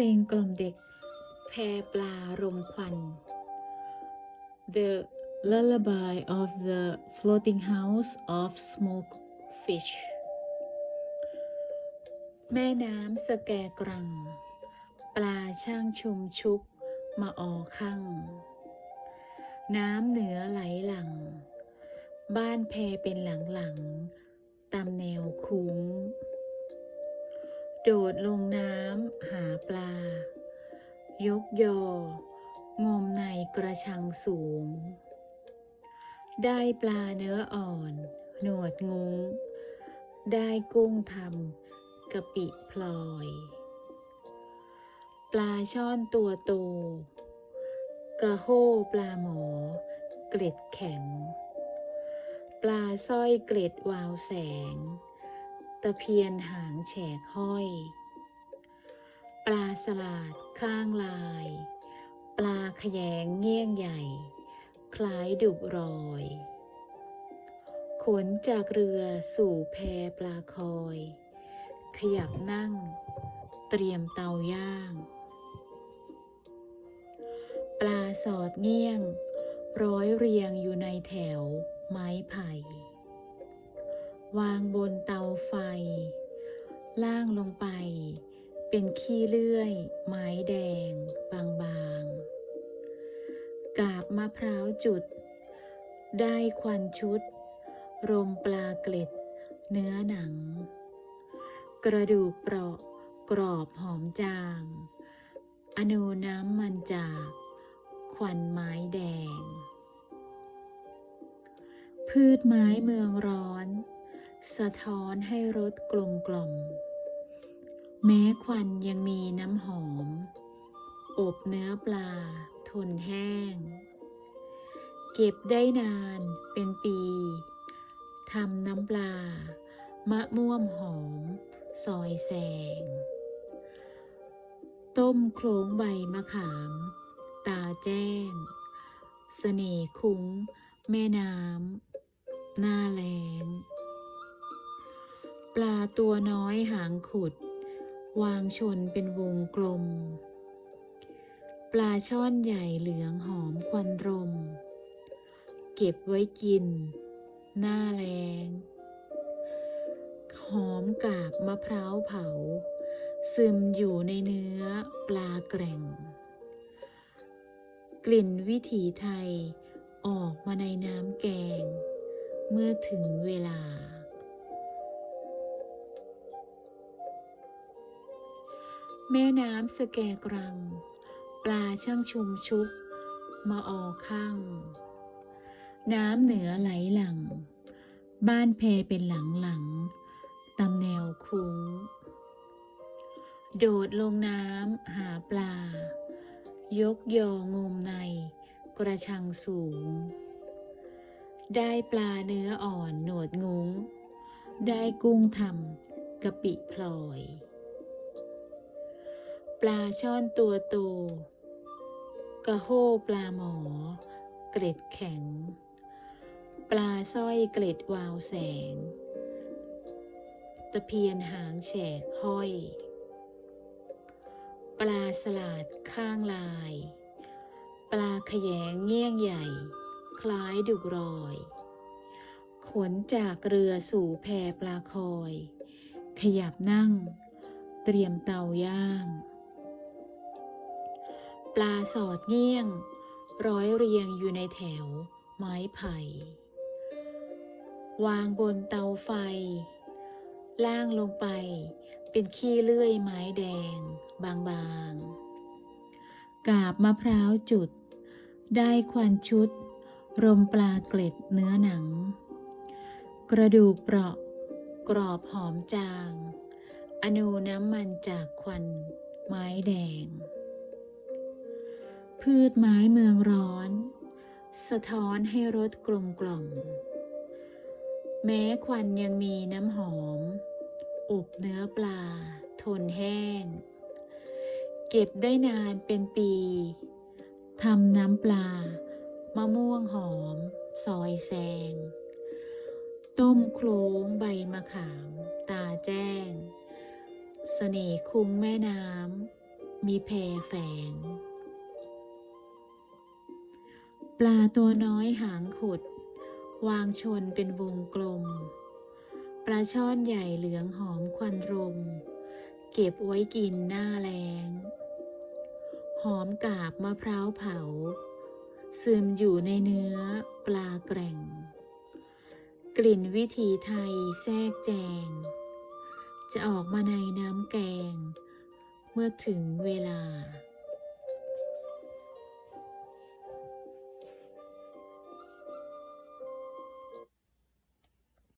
ลงกล่อมเด็ก แพปลารมควัน The lullaby of the floating house of smoke fish แม่น้ำสแกกรัง ปลาช่างชุมชุกมาออข้างน้ำเหนือไหลหลัง บ้านแพเป็นหลังๆตามแนวคุ้ง โดดลงน้ำหาปลา ยกยอ งมในกระชังสูง ได้ปลาเนื้ออ่อน หนวดงุ้ง ได้กุ้งทำกะปิพลอย ปลาช่อนตัวโต กระโห้ปลาหมอ เกล็ดแข็ง ปลาสร้อยเกล็ดวาวแสง ตะเพียนหางแฉกห้อย ปลาสลาดข้างลาย ปลาขยงเงี้ยงใหญ่ คล้ายดุกรอย ขนจากเรือสู่แพปลาคอย ขยับนั่ง เตรียมเตาย่าง ปลาสอดเงี้ยง ร้อยเรียงอยู่ในแถวไม้ไผ่ วางบนเตาไฟ ล่างลงไป เป็นขี้เลื่อย ไม้แดง บางๆ กาบมะพร้าวจุด ได้ควันชุด รมปลาเกล็ด เนื้อหนัง กระดูกเปราะกรอบหอมจาง อนูน้ำมันจากควันไม้แดง พืชไม้เมืองร้อน สะท้อนให้รสกลมกล่อม แม้ควันยังมีน้ำหอม อบเนื้อปลา ทนแห้ง เก็บได้นานเป็นปีทำน้ำปลา มะม่วมหอม ซอยแสง ต้มโคลงใบมะขาม ตาแจ้ง เสน่ห์คุ้ง แม่น้ำ หน้าแลง ปลาตัวน้อยหางขุด วางชนเป็นวงกลม ปลาช่อนใหญ่เหลืองหอมควันรม เก็บไว้กิน หน้าแรงหอมกาบมะพร้าวเผา ซึมอยู่ในเนื้อปลาแกร่ง กลิ่นวิถีไทยออกมาในน้ำแกง เมื่อถึงเวลา แม่น้ำสแกกรัง ปลาช่างชุมชุก มาออข้าง น้ำเหนือไหลหลัง บ้านแพเป็นหลังหลังตำแนวคุ้ง โดดลงน้ำหาปลา ยกยองมใน กระชังสูง ได้ปลาเนื้ออ่อนหนวดงุ้ง ได้กุ้งทำกะปิพลอย ปลาช่อนตัวโตกระโห้ปลาหมอ เกล็ดแข็ง ปลาสร้อยเกล็ดวาวแสง ตะเพียนหางแฉกห้อย ปลาสลาดข้างลาย ปลาขยงเงี้ยงใหญ่ คล้ายดุกรอย ขนจากเรือสู่แพปลาคอย ขยับนั่ง เตรียมเตาย่าง ปลาสอดเงี้ยง ร้อยเรียงอยู่ในแถว ไม้ไผ่ วางบนเตาไฟ ล่างลงไป เป็นขี้เลื่อยไม้แดง บางๆ กาบมะพร้าวจุด ได้ควันชุด รมปลาเกล็ดเนื้อหนัง กระดูกเปราะ กรอบหอมจาง อนูน้ำมันจากควันไม้แดง พืชไม้เมืองร้อน สะท้อนให้รสกลมกล่อม แม้ควันยังมีน้ำหอม อบเนื้อปลา ทนแห้ง เก็บได้นานเป็นปีทำน้ำปลา มะม่วงหอม ซอยแซง ต้มโคลงใบมะขาม ตาแจ้งเสน่ห์คุ้งแม่น้ำ มีแพรแฝง ปลาตัวน้อยหางขุด วางชนเป็นวงกลม ปลาช่อนใหญ่เหลืองหอมควันรม เก็บไว้กินหน้าแรงหอมกาบมะพร้าวเผา ซึมอยู่ในเนื้อปลาแกร่ง กลิ่นวิถีไทยแทรกแจง จะออกมาในน้ำแกง เมื่อถึงเวลา